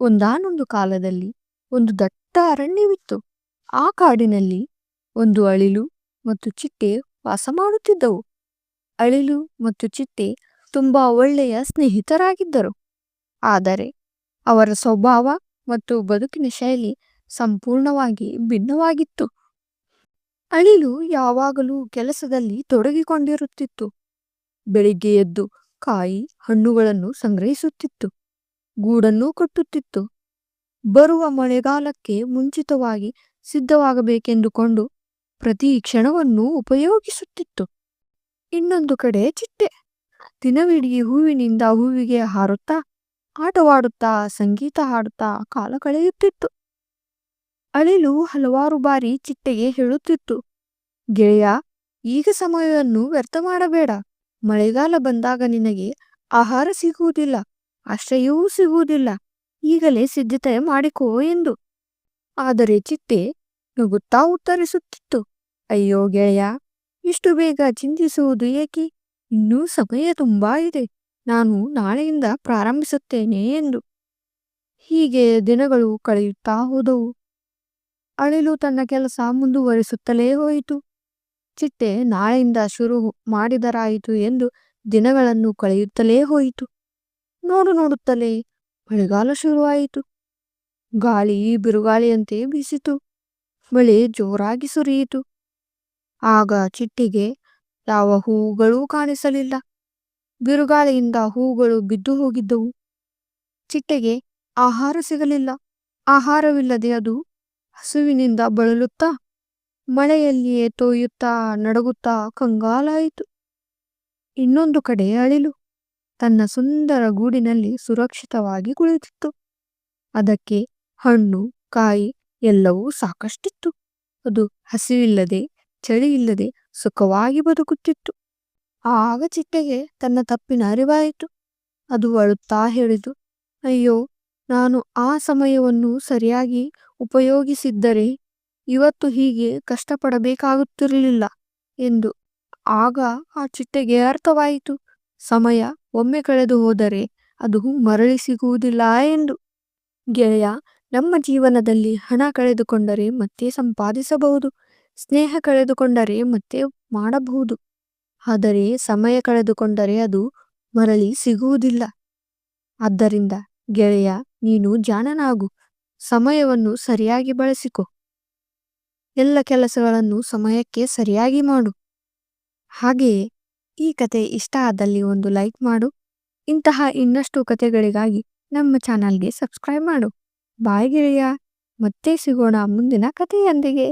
ಒಂದಾನೊಂದು ಕಾಲದಲ್ಲಿ ಒಂದು ದಟ್ಟ ಅರಣ್ಯವಿತ್ತು. ಆ ಕಾಡಿನಲ್ಲಿ ಒಂದು ಅಳಿಲು ಮತ್ತು ಚಿಟ್ಟೆ ವಾಸ ಮಾಡುತ್ತಿದ್ದವು. ಅಳಿಲು ಮತ್ತು ಚಿಟ್ಟೆ ತುಂಬಾ ಒಳ್ಳೆಯ ಸ್ನೇಹಿತರಾಗಿದ್ದರು. ಆದರೆ ಅವರ ಸ್ವಭಾವ ಮತ್ತು ಬದುಕಿನ ಶೈಲಿ ಸಂಪೂರ್ಣವಾಗಿ ಭಿನ್ನವಾಗಿತ್ತು. ಅಳಿಲು ಯಾವಾಗಲೂ ಕೆಲಸದಲ್ಲಿ ತೊಡಗಿಕೊಂಡಿರುತ್ತಿತ್ತು. ಬೆಳಿಗ್ಗೆ ಎದ್ದು ಕಾಯಿ ಹಣ್ಣುಗಳನ್ನು ಸಂಗ್ರಹಿಸುತ್ತಿತ್ತು. ಗೂಡನ್ನು ಕಟ್ಟುತ್ತಿತ್ತು. ಬರುವ ಮಳೆಗಾಲಕ್ಕೆ ಮುಂಚಿತವಾಗಿ ಸಿದ್ಧವಾಗಬೇಕೆಂದುಕೊಂಡು ಪ್ರತಿ ಕ್ಷಣವನ್ನು ಉಪಯೋಗಿಸುತ್ತಿತ್ತು. ಇನ್ನೊಂದು ಕಡೆ ಚಿಟ್ಟೆ. ದಿನವಿಡೀ ಹೂವಿನಿಂದ ಹೂವಿಗೆ ಹಾರುತ್ತಾ, ಆಟವಾಡುತ್ತಾ, ಸಂಗೀತ ಹಾಡುತ್ತಾ ಕಾಲ ಕಳೆಯುತ್ತಿತ್ತು. ಅಳಿಲು ಹಲವಾರು ಬಾರಿ ಚಿಟ್ಟೆಗೆ ಹೇಳುತ್ತಿತ್ತು. ಗೆಳೆಯ, ಈಗ ಸಮಯವನ್ನು ವ್ಯರ್ಥ ಮಾಡಬೇಡ. ಮಳೆಗಾಲ ಬಂದಾಗ ನಿನಗೆ ಆಹಾರ ಸಿಗುವುದಿಲ್ಲ. ಆಶ್ರಯವೂ ಸಿಗುವುದಿಲ್ಲ. ಈಗಲೇ ಸಿದ್ಧತೆ ಮಾಡಿಕೋ ಎಂದು. ಆದರೆ ಚಿತ್ತೆ ನುಗುತ್ತಾ ಉತ್ತರಿಸುತ್ತಿತ್ತು. ಅಯ್ಯೋ ಗೆಳೆಯ, ಇಷ್ಟು ಬೇಗ ಚಿಂತಿಸುವುದು ಏಕೆ? ಇನ್ನೂ ಸಮಯ ತುಂಬಾ ಇದೆ. ನಾನು ನಾಳೆಯಿಂದ ಪ್ರಾರಂಭಿಸುತ್ತೇನೆ ಎಂದು. ಹೀಗೆ ದಿನಗಳು ಕಳೆಯುತ್ತಾ ಹೋದವು. ಅಳಿಲು ತನ್ನ ಕೆಲಸ ಮುಂದುವರಿಸುತ್ತಲೇ ಹೋಯಿತು. ಚಿಟ್ಟೆ ನಾಳೆಯಿಂದ ಶುರು ಮಾಡಿದರಾಯಿತು ಎಂದು ದಿನಗಳನ್ನು ಕಳೆಯುತ್ತಲೇ ಹೋಯಿತು. ನೋಡು ನೋಡುತ್ತಲೇ ಮಳೆಗಾಲ ಶುರುವಾಯಿತು. ಗಾಳಿ ಬಿರುಗಾಳಿಯಂತೆ ಬೀಸಿತು. ಮಳೆ ಜೋರಾಗಿ ಸುರಿಯಿತು. ಆಗ ಚಿಟ್ಟಿಗೆ ಯಾವ ಹೂಗಳೂ ಕಾಣಿಸಲಿಲ್ಲ. ಬಿರುಗಾಳಿಯಿಂದ ಹೂಗಳು ಬಿದ್ದು ಹೋಗಿದ್ದವು. ಚಿಟ್ಟೆಗೆ ಆಹಾರ ಸಿಗಲಿಲ್ಲ. ಆಹಾರವಿಲ್ಲದೆ ಅದು ಹಸುವಿನಿಂದ ಬಳಲುತ್ತಾ, ಮಳೆಯಲ್ಲಿಯೇ ತೋಯುತ್ತಾ, ನಡಗುತ್ತಾ ಕಂಗಾಲಾಯಿತು. ಇನ್ನೊಂದು ಕಡೆ ಅಳಿಲು. ತನ್ನ ಸುಂದರ ಗೂಡಿನಲ್ಲಿ ಸುರಕ್ಷಿತವಾಗಿ ಕುಳಿತಿತ್ತು. ಅದಕ್ಕೆ ಹಣ್ಣು, ಕಾಯಿ ಎಲ್ಲವೂ ಸಾಕಷ್ಟಿತ್ತು. ಅದು ಹಸಿವಿಲ್ಲದೆ ಚಳಿ ಇಲ್ಲದೆ ಸುಖವಾಗಿ ಬದುಕುತ್ತಿತ್ತು. ಆಗ ಚಿಟ್ಟೆಗೆ ತನ್ನ ತಪ್ಪಿನ ಅರಿವಾಯಿತು. ಅದು ಅಳುತ್ತಾ ಹೇಳಿತು, ಅಯ್ಯೋ, ನಾನು ಆ ಸಮಯವನ್ನು ಸರಿಯಾಗಿ ಉಪಯೋಗಿಸಿದ್ದರೆ ಇವತ್ತು ಹೀಗೆ ಕಷ್ಟಪಡಬೇಕಾಗುತ್ತಿರಲಿಲ್ಲ ಎಂದು ಆಗ ಆ ಚಿಟ್ಟೆಗೆ ಅರ್ಥವಾಯಿತು. ಸಮಯ ಒಮ್ಮೆ ಕಳೆದು ಹೋದರೆ ಅದು ಮರಳಿ ಸಿಗುವುದಿಲ್ಲ ಎಂದು. ಗೆಳೆಯ, ನಮ್ಮ ಜೀವನದಲ್ಲಿ ಹಣ ಕಳೆದುಕೊಂಡರೆ ಮತ್ತೆ ಸಂಪಾದಿಸಬಹುದು, ಸ್ನೇಹ ಕಳೆದುಕೊಂಡರೆ ಮತ್ತೆ ಮಾಡಬಹುದು. ಆದರೆ ಸಮಯ ಕಳೆದುಕೊಂಡರೆ ಅದು ಮರಳಿ ಸಿಗುವುದಿಲ್ಲ. ಆದ್ದರಿಂದ ಗೆಳೆಯ, ನೀನು ಜಾಣನಾಗು, ಸಮಯವನ್ನು ಸರಿಯಾಗಿ ಬಳಸಿಕೊ. ಎಲ್ಲ ಕೆಲಸಗಳನ್ನು ಸಮಯಕ್ಕೆ ಸರಿಯಾಗಿ ಮಾಡು. ಹಾಗೆಯೇ ಈ ಕತೆ ಇಷ್ಟ ಆದಲ್ಲಿ ಒಂದು ಲೈಕ್ ಮಾಡು. ಇಂತಹ ಇನ್ನಷ್ಟು ಕತೆಗಳಿಗಾಗಿ ನಮ್ಮ ಚಾನಲ್ಗೆ ಸಬ್ಸ್ಕ್ರೈಬ್ ಮಾಡು. ಬಾಯ್ ಗೆಳೆಯ, ಮತ್ತೆ ಸಿಗೋಣ ಮುಂದಿನ ಕಥೆಯೊಂದಿಗೆ.